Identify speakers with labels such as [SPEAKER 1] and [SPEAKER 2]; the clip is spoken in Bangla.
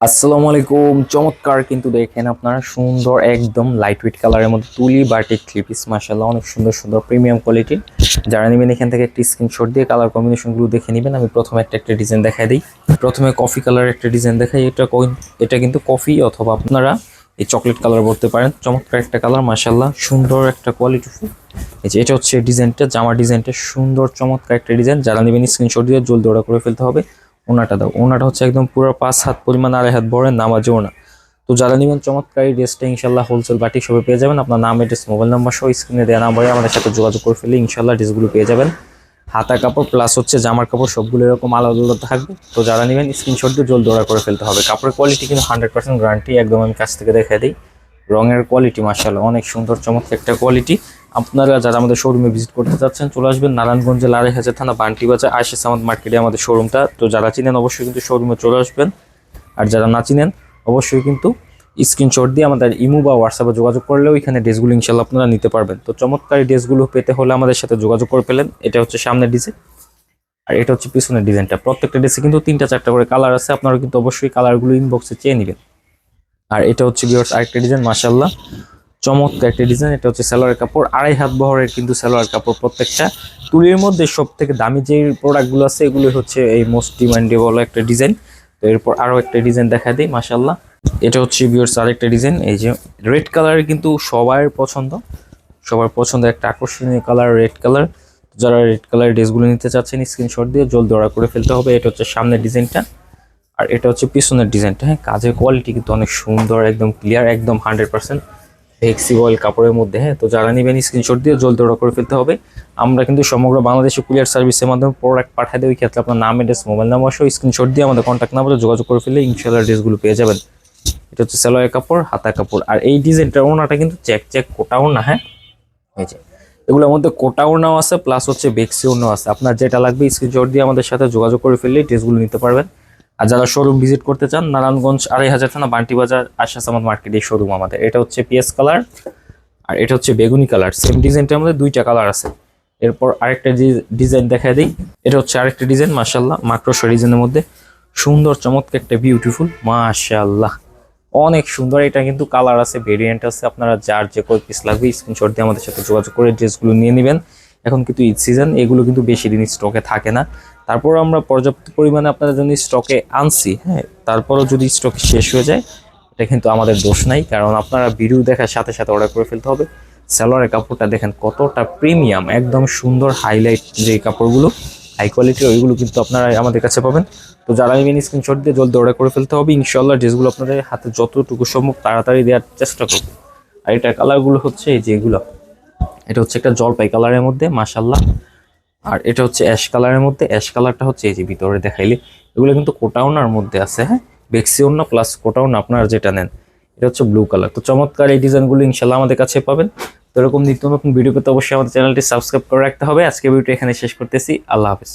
[SPEAKER 1] আসসালামু আলাইকুম। চমৎকার কিন্তু দেখেন আপনারা সুন্দর একদম লাইট ওয়েট কালারের মধ্যে তুলি বাটিক ক্লিপিস মাসাল্লাহ অনেক সুন্দর সুন্দর প্রিমিয়াম কোয়ালিটির যারা নেবেন এখান থেকে একটি স্ক্রিনশট দিয়ে কালার কম্বিনেশনগুলো দেখে নেবেন। আমি প্রথমে একটা একটা ডিজাইন দেখাই দিই। প্রথমে কফি কালারের একটা ডিজাইন দেখাই। এটা এটা কিন্তু কফি অথবা আপনারা এই চকলেট কালার বলতে পারেন। চমৎকার একটা কালার মাসাল্লাহ সুন্দর একটা কোয়ালিটি এই যে এটা হচ্ছে ডিজাইনটা জামার ডিজাইনটা সুন্দর, চমৎকার একটা ডিজাইন যারা নেবেন স্ক্রিনশট দিয়ে জলদি অর্ডার করে ফেলতে হবে। ওনাটা দাও। ওনাটা হচ্ছে একদম পুরো পাঁচ হাত পরিমাণ, আড়াই হাত বড় নামাজে ওনা তো যারা নেবেন চমৎকার ড্রেসটা ইনশাল্লাহ হোলসেল বাটি সবে পেয়ে যাবেন। আপনার নাম এড্রেস মোবাইল নাম্বার সহ স্ক্রিনে দেওয়া নাম্বারে আমাদের সাথে যোগাযোগ করে ফেলে ইনশাল্লাহ ড্রেসগুলো পেয়ে যাবেন। হাতা কাপড় প্লাস হচ্ছে জামার কাপড়, সবগুলো এরকম আলাদা আলাদা থাকবে। তো যারা নেবেন স্ক্রিনশট দিয়ে জলদি অর্ডার করে ফেলতে হবে। কাপড়ের কোয়ালিটি কিন্তু হান্ড্রেড পার্সেন্ট গ্যারান্টি একদম আমি কাছ থেকে দেখে দিই। রঙের কোয়ালিটি মার্শাল্লাহ অনেক সুন্দর, চমৎকার একটা কোয়ালিটি আপনারা যারা আমাদের শোরুমে ভিজিট করতে চাচ্ছেন চলে আসবেন নারায়ণগঞ্জে লাড়াই হাজার থানা বান্টি বাজার আশিস আহমদ মার্কেটে আমাদের শোরুমটা তো যারা চিনেন, অবশ্যই কিন্তু শোরুমে চলে আসবেন। আর যারা না চিনেন, অবশ্যই কিন্তু স্ক্রিনশট দিয়ে আমাদের ইমু বা হোয়াটসঅ্যাপে যোগাযোগ করলেও এখানে ড্রেসগুলো ইনশাল্লাহ আপনারা নিতে পারবেন। তো চমৎকার ড্রেসগুলো পেতে হলে আমাদের সাথে যোগাযোগ করে পেলেন এটা হচ্ছে সামনের ডিজাইন আর এটা হচ্ছে পিছনের ডিজাইনটা প্রত্যেকটা ড্রেসে কিন্তু তিনটা চারটা করে কালার আছে। আপনারা কিন্তু অবশ্যই কালারগুলো ইনবক্সে চেয়ে নেবেন। আর এটা হচ্ছে বিয়ার্স আরেকটা ডিজাইন মাশাল্লাহ চমৎকার একটা ডিজাইন এটা হচ্ছে সালোয়ার কাপড়। আড়াই হাত বহরের কিন্তু সালোয়ার কাপড় প্রত্যেকটা। তুলির মধ্যে সব থেকে দামি যে প্রোডাক্টগুলো আছে এগুলো হচ্ছে এই মোস্ট ডিমান্ডেবল একটা ডিজাইন তো এরপর আরও একটা ডিজাইন দেখা দিই মাশাল্লাহ এটা হচ্ছে বিয়ার্স আরেকটা ডিজাইন এই যে রেড কালারের কিন্তু সবার পছন্দ। সবার পছন্দ একটা আকর্ষণীয় কালার রেড কালার যারা রেড কালারের ড্রেসগুলো নিতে চাচ্ছেন স্ক্রিনশট দিয়ে জলদি অর্ডার করে ফেলতে হবে। এটা হচ্ছে সামনের ডিজাইনটা আর এটা হচ্ছে পিছনের ডিজাইনটা হ্যাঁ কাজের কোয়ালিটি কিন্তু অনেক সুন্দর, একদম ক্লিয়ার একদম হান্ড্রেড পার্সেন্ট ফ্লেক্সিবল কাপড়ের মধ্যে হ্যাঁ? তো যারা নেবেন স্ক্রিনশট দিয়ে জলদি অর্ডার করে ফেলতে হবে। আমরা কিন্তু সমগ্র বাংলাদেশে কুরিয়ার সার্ভিসের মাধ্যমে প্রোডাক্ট পাঠিয়ে দেয় ওই ক্ষেত্রে আপনার নাম এড্রেস মোবাইল নাম্বার সহ স্ক্রিনশট দিয়ে আমাদের কন্ট্যাক্ট নাম্বারে যোগাযোগ করে ফেলে ইনশাল্লাহ ড্রেসগুলো পেয়ে যাবেন। এটা হচ্ছে সালোয়ার কাপড়, হাতা কাপড়। আর এই ডিজাইনটার ওনাটা কিন্তু চেক চেক কোটাও না হ্যাঁ? এই যে, এগুলোর মধ্যে কোটা ওড়নাও আছে প্লাস হচ্ছে বেক্সি ওড়নাও আছে। আপনার যেটা লাগবে স্ক্রিনশট দিয়ে আমাদের সাথে যোগাযোগ করে ফেললেই ড্রেসগুলো নিতে পারবেন। আর যারা শোরুম ভিজিট করতে চান, নারায়ণগঞ্জ আড়াই হাজার থানা, বান্টি বাজার আশাস আমার মার্কেটের শোরুম আমাদের। এটা হচ্ছে পিএস কালার আর এটা হচ্ছে বেগুনি কালার সেম ডিজাইনটার মধ্যে দুইটা কালার আছে। এরপর আরেকটা ডিজাইন দেখা দিই, এটা হচ্ছে আরেকটা ডিজাইন মাশাল্লাহ মাক্রোশো ডিজাইনের মধ্যে। সুন্দর, চমৎকার একটা বিউটিফুল মাশাল্লাহ অনেক সুন্দর, এটা কিন্তু কালার আছে ভেরিয়েন্ট আছে। আপনারা যার যে কয় পিস লাগবে স্ক্রিনশট দিয়ে আমাদের সাথে যোগাযোগ করে ড্রেসগুলো নিয়ে নেবেন। এখন কিন্তু ঈদ সিজন এগুলো কিন্তু বেশি দিন স্টকে থাকে না। তারপর আমরা পর্যাপ্ত পরিমাণে আপনাদের জন্য স্টকে আনছি হ্যাঁ তারপরও যদি স্টক শেষ হয়ে যায়, এটা কিন্তু আমাদের দোষ নাই, কারণ আপনারা ভিডিও দেখার সাথে সাথে অর্ডার করে ফেলতে হবে। সালোয়ারের কাপড়টা দেখেন কতটা প্রিমিয়াম একদম সুন্দর হাইলাইট যে কাপড়গুলো হাই কোয়ালিটির ওইগুলো কিন্তু আপনারা আমাদের কাছে পাবেন। তো যারা নেবেন স্ক্রিনশট দিয়ে জলদি অর্ডার করে ফেলতে হবে ইনশাল্লাহ ড্রেসগুলো আপনাদের হাতে যতটুকু সম্ভব তাড়াতাড়ি দেওয়ার চেষ্টা করব। আর এটা কালারগুলো হচ্ছে এই যে এগুলো। এটা হচ্ছে একটা জলপাই কালারের মধ্যে মাসাল্লাহ আর এটা হচ্ছে অ্যাশ কালারের মধ্যে অ্যাশ কালারটা হচ্ছে এই যে ভিতরে দেখাইলে, এগুলো কিন্তু কোটাউনার মধ্যে আছে হ্যাঁ? বেক্সিওনা প্লাস কোটাউন আপনার যেটা নেন, এটা হচ্ছে ব্লু কালার তো চমৎকার এই ডিজাইনগুলো ইনশাল্লাহ আমাদের কাছে পাবেন। তো এরকম নিত্য নতুন ভিডিও পেতে অবশ্যই আমাদের চ্যানেলটি সাবস্ক্রাইব করে রাখতে হবে। আজকে ভিডিওটা এখানে শেষ করতেছি। আল্লাহ হাফেজ।